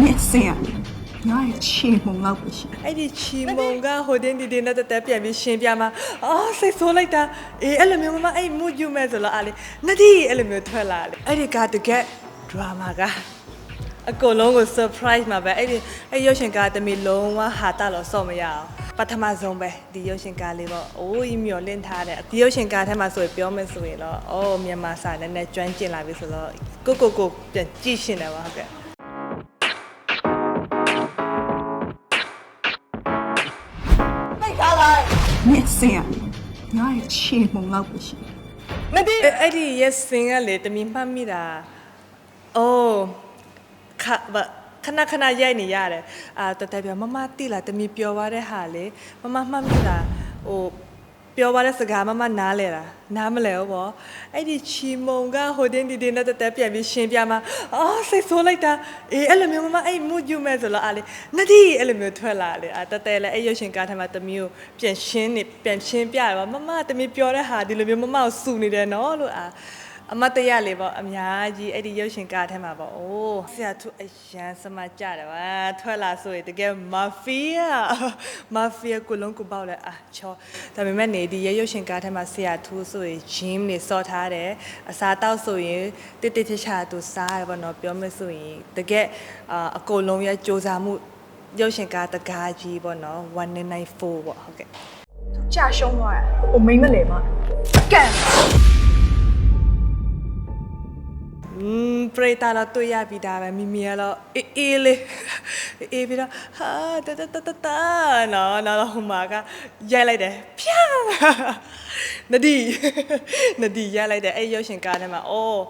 နဲ့ဆင်ရတယ်ငါ့ရဲ့ချီမုံလောက်ပဲရှိတယ်အဲ့ဒီချီမုံကဟိုတင်းဒီတင်းနဲ့တက်တက်ပြန်ပြီးရှင်ပြမှာအော်စိတ်ဆိုးလိုက်တာအေးအဲ့လိုမျိုးမမအဲ့မူယူမဲ့ဆိုတော့အားလေနတိအဲ့လိုမျိုးထွက်လာလေအဲ့ဒီကတကက်ဒရာမာကအကုန်လုံးကို surprise မှာပဲအဲ့ဒီအဲ့ရုပ်ရှင်ကားတမီလုံးဝဟာတာလို့စော့မရအောင်ပထမဆုံးပဲဒီရုပ်ရှင်ကားလေးပေါ့အိုးမျောလင့်ထားတဲ့ဒီရုပ်ရှင်ကားထဲမှာဆိုရင်ပြောမယ်ဆိုရင်တော့အော်မြန်မာစာနဲ့နဲ့ကျွမ်းကျင်လာပြီဆိုတော့ကိုကိုကိုပြန်ကြည့်ရှင်တယ်ပါဟုတ်ကဲ့ မင်းအစင်ရငါ့ရဲ့ချေမုံလောက်ပဲရှိတယ်မသိအဲ့ဒီ yes စင်ကလေတမင်မှတ်မိတာအိုးခါဘာခဏခဏရိုက်နေရတယ်အာတတပြမမတိလာတမီပြောသွားတဲ့ဟာလေမမမှတ်မိတာဟို ပြောသွားတဲ့စကားမမနားလဲတာနားမလဲဘူးဗောအဲ့ဒီချီမုံကဟိုတင်းဒီတင်းနဲ့တက်တက်ပြန်ပြီးရှင်းပြမှာအော်စိတ်ဆိုးလိုက်တာအေးအဲ့လိုမျိုးမမအဲ့မူယူမဲ့ဆိုတော့အားလေနဒီအဲ့လိုမျိုးထွက်လာလေအာတက်တက်လဲအဲ့ရုပ်ရှင်ကားထဲမှာတမီကိုပြန်ရှင်းနေပြန်ရှင်းပြတယ်ဗောမမတမီပြောတဲ့ဟာဒီလိုမျိုးမမကိုစူနေတယ်နော်လို့အာ အမတ်တရလေးပေါ့အများကြီးအဲ့ဒီရုပ်ရှင်ကားထဲမှာပေါ့အိုးဆရာသူအရန်စမကြတယ်ပါထွက်လာဆိုရင်တကယ်မာဖီးယားမာဖီးယားကိုလုံးကိုပေါက်လဲအာချောဒါပေမဲ့နေဒီရုပ်ရှင်ကားထဲမှာဆရာသူဆိုရင်ဂျင်းနေစော်ထားတယ်အစာတောက်ဆိုရင်တစ်တစ်ချာချာသူစားတယ်ပေါ့နော်ပြောမဆိုရင်တကယ်အကုန်လုံးရဲ့စ조사မှုရုပ်ရှင်ကားတကားကြီးပေါ့နော်1994ပေါ့ဟုတ်ကဲ့သူကြာရှုံးသွားတယ်ဟိုမိမ့်မလဲမကန် อืมပရိသတ်တော့တွေ့ရပြီးသားပဲမိမိကတော့အေးအေးလေးအေးပြီးတော့ဟာတတတတတနော်နော်ဟိုမှာကရိုက်လိုက်တယ်ဖြာနဒီနဒီရိုက်လိုက်တယ်အဲ့ရုပ်ရှင်ကားထဲမှာအော်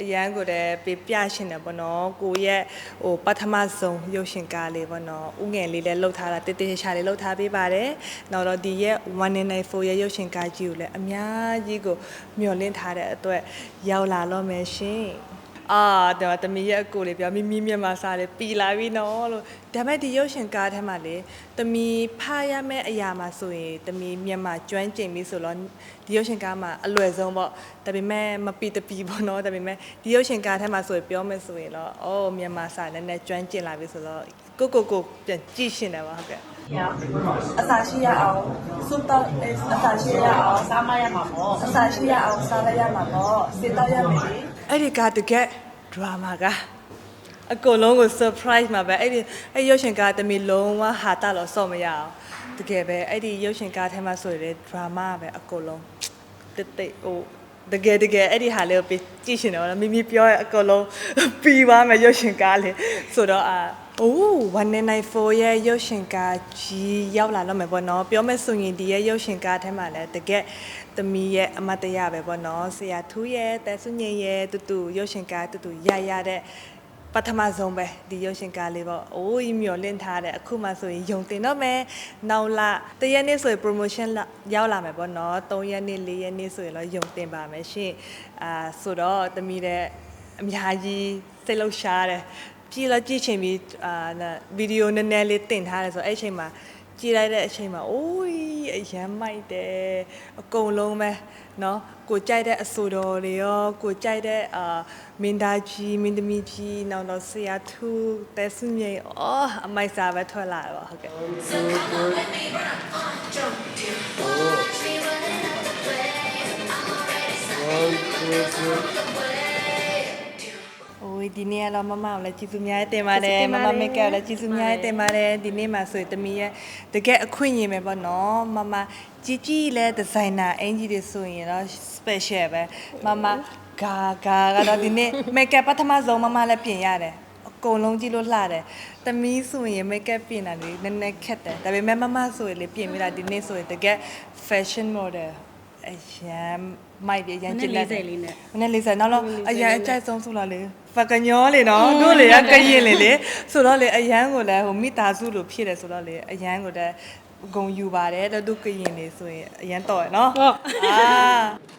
အရန်ကိုတည်းပြပြရှင်တယ်ပေါ့နော်ကိုရဲ့ဟိုပထမဆုံးရုပ်ရှင်ကားလေးပေါ့နော်ဥငယ်လေးလည်းလှုပ်ထားတာတေးတေးချာလေးလှုပ်ထားပေးပါတယ်နောက်တော့ဒီရဲ့1994ရဲ့ရုပ်ရှင်ကားကြီးကိုလည်းအများကြီးကိုမျှော်လင့်ထားတဲ့အတွက်ရောက်လာတော့မယ်ရှင် အာဒါတမီရဲ့အကိုလေးပြောမိမိမြန်မာစာလေးပီလာပြီနော်လို့ဒါပေမဲ့ဒီရုပ်ရှင်ကားထဲမှာလေတမီဖားရမယ့်အရာမှာဆိုရင်တမီမြန်မာကျွမ်းကျင်ပြီဆိုတော့ဒီရုပ်ရှင်ကားမှာအလွယ်ဆုံးပေါ့ဒါပေမဲ့မပီတပီပေါ့နော်ဒါပေမဲ့ဒီရုပ်ရှင်ကားထဲမှာဆိုရင်ပြောမယ်ဆိုရင်တော့အော်မြန်မာစာနဲ့နဲ့ကျွမ်းကျင်လာပြီဆိုတော့ကိုကိုကိုပြန်ကြည့်ရှင်တယ်ပါဟုတ်ကဲ့အစာရှိရအောင်စုတော့အစာရှိရအောင်စားမရမှာပေါ့အစာရှိရအောင်စားရရမှာပေါ့စစ်တော့ရမယ်လေ အဲ့ဒီကတကယ်ဒရာမာကအကုန်လုံးကို surprise မှာပဲအဲ့ဒီအဲ့ဒီရုပ်ရှင်ကားတမီလုံးဝဟာတာလို့စော့မရအောင်တကယ်ပဲအဲ့ဒီရုပ်ရှင်ကားထဲမှာဆိုရင်ဒရာမာပဲအကုန်လုံးတိတ်တိတ်ဟိုတကယ်တကယ်အဲ့ဒီဟာလေးကိုပြကြည့်ရှင်တယ်ဗောနော်မိမိပြောရအကုန်လုံးပြီးသွားမယ်ရုပ်ရှင်ကားလေးဆိုတော့အာ အိုး1994ရဲ့ရုပ်ရှင်ကားကြီးရောက်လာတော့မယ်ပေါ့နော်ပြောမယ်ဆိုရင်ဒီရဲ့ရုပ်ရှင်ကားထဲမှာလည်းတကယ်သမီးရဲ့အမတ်တရပဲပေါ့နော်ဆရာထူးရဲ့တဲဆုငိမ့်ရဲ့တူတူရုပ်ရှင်ကားတူတူရရတဲ့ပထမဆုံးပဲဒီရုပ်ရှင်ကားလေးပေါ့အိုးကြီးမျောလင့်ထားတယ်အခုမှဆိုရင်ယုံတင်တော့မယ်နောက်လာတရက်နေ့ဆိုရင် promotion လာရောက်လာမယ်ပေါ့နော်3ရက်နေ့4ရက်နေ့ဆိုရင်တော့ယုံတင်ပါမယ်ရှင်အာဆိုတော့တမီတဲ့အများကြီးစိတ်လှုပ်ရှားတယ် ကြည့်လိုက်ကြည့်ချင်ပြီးအာဗီဒီယိုနည်းနည်းလေးတင်ထားတယ်ဆိုတော့အဲ့အချိန်မှာကြည့်လိုက်တဲ့အချိန်မှာအိုးအရမ်းမိုက်တယ်အကုန်လုံးပဲเนาะကိုကြိုက်တဲ့အဆိုတော်တွေရောကိုကြိုက်တဲ့အာမင်းသားကြီးမင်းသမီးကြီးနောက်တော့ဆရာသူတဲဆုမြိန်အော်အမိုက်စာပဲထွက်လာတော့ဟုတ်ကဲ့1 2 3 ရင်ဒီနေ့ကတော့မမကိုလည်းကျေးဇူးများတင်ပါတယ်မမမေကလည်းကျေးဇူးများတင်ပါတယ်ဒီနေ့မှာဆိုရင်တမီးရဲ့တကယ်အခွင့်အရေးပဲပေါ့နော်မမကြီးကြီးလဲဒီဇိုင်နာအင်ကြီးတွေဆိုရင်တော့ special ပဲမမဂါဂါကတော့ဒီနေ့မေကပ်ပထမဆုံးမမလည်းပြင်ရတယ်အကုန်လုံးကြည့်လို့လှတယ်တမီးဆိုရင်မေကပ်ပြင်တာလေနည်းနည်းခက်တယ်ဒါပေမဲ့မမဆိုရင်လေပြင်မိတာဒီနေ့ဆိုရင်တကယ် fashion model အရန်မိုက်ပြရန်ကြည့်လက်တယ်40လေးနဲ့မနေ့လေးစားနောက်တော့အရန်အကြိုက်ဆုံးဆိုတော့လေဖကညောလေနော်တို့လေကကရင်လေလေဆိုတော့လေအရန်ကိုလည်းဟိုမိသားစုလိုဖြစ်တယ်ဆိုတော့လေအရန်ကိုလည်းဂုံယူပါတယ်တော့သူကရင်လေဆိုရင်အရန်တော်ရနော်ဟုတ်အာ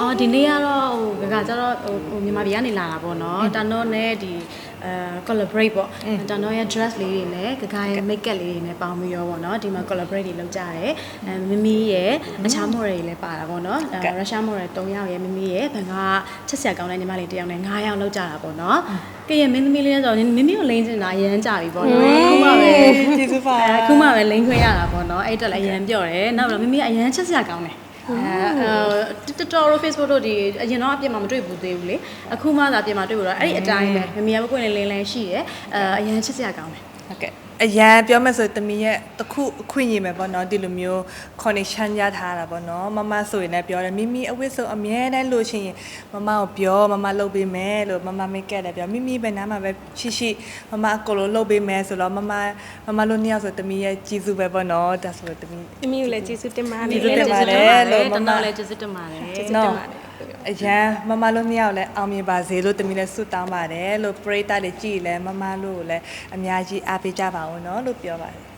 အော်ဒီနေ့ကတော့ဟို ကကကျတော့ဟိုဟိုမြန်မာပြည်ကနေလာတာပေါ့နော်တန်တော့နဲ့ဒီအဲ collaborate ပေါ့တန်တော့ရဲ့ dress လေးတွေနဲ့ဂဂါရဲ့ make up လေးတွေနဲ့ပေါင်းပြီးရောပေါ့နော်ဒီမှာ collaborate တွေလုပ်ကြတယ်အဲမမီရဲ့အခြား model တွေလည်းပါတာပေါ့နော်အဲ Russia model 3ယောက်ရဲ့မမီရဲ့ဘန်ကချက်ဆက်ကောင်းတဲ့ညီမလေးတစ်ယောက်နဲ့9ယောက်လုပ်ကြတာပေါ့နော်ကဲရဲ့မင်းသမီးလေးဆိုတော့မမီကိုလိမ့်ချင်တာအရန်ကြပြီပေါ့နော်အခုမှပဲကျေးဇူးပါအဲအခုမှပဲလိမ့်ခွင့်ရတာပေါ့နော်အဲ့အတွက်လည်းအရန်ပြော့တယ်နောက်တော့မမီကအရန်ချက်ဆက်ကောင်းတယ် အဲတော်တော် Facebook တို့ဒီအရင်တော့အပြစ်မှမတွေ့ဘူးသေးဘူးလေအခုမှသာအပြစ်မှတွေ့ဘူးတော့အဲ့ဒီအတိုင်းပဲမမီကပွင့်လင်းလင်းလည်းရှိတယ်အဲအရန်ချက်ဆက်ကောင်းတယ်ဟုတ်ကဲ့ အရန်ပြောမယ်ဆိုရင်တမီရဲ့တစ်ခုအခွင့်အရေးပဲပေါ့နော်ဒီလိုမျိုး connection ရထားတာပေါ့နော်မမဆိုရင်လည်းပြောတယ်မိမိအဝတ်ဆိုအမြဲတမ်းလို့ရှိရင်မမကိုပြောမမလုပ်ပေးမယ်လို့မမမိတ်ကက်လည်းပြောမိမိပဲနားမှာပဲရှိရှိမမအကုန်လုံးလုပ်ပေးမယ်ဆိုတော့မမမမလို့နှစ်ယောက်ဆိုတမီရဲ့ကြီးစုပဲပေါ့နော်ဒါဆိုတော့တမီ။မိမိကိုလည်းကျေးဇူးတင်ပါတယ်ကျေးဇူးတင်ပါတယ်လို့မမတော်တော်လည်းကျေးဇူးတင်ပါတယ်နော် အရန်မမလို့နှစ်ယောက်လည်းအောင်မြင်ပါစေလို့တမီလည်းဆုတောင်းပါတယ်လို့ပရိသတ်တွေကြည်လည်းမမလို့ကိုလည်းအများကြီးအားပေးကြပါဦးနော်လို့ပြောပါတယ်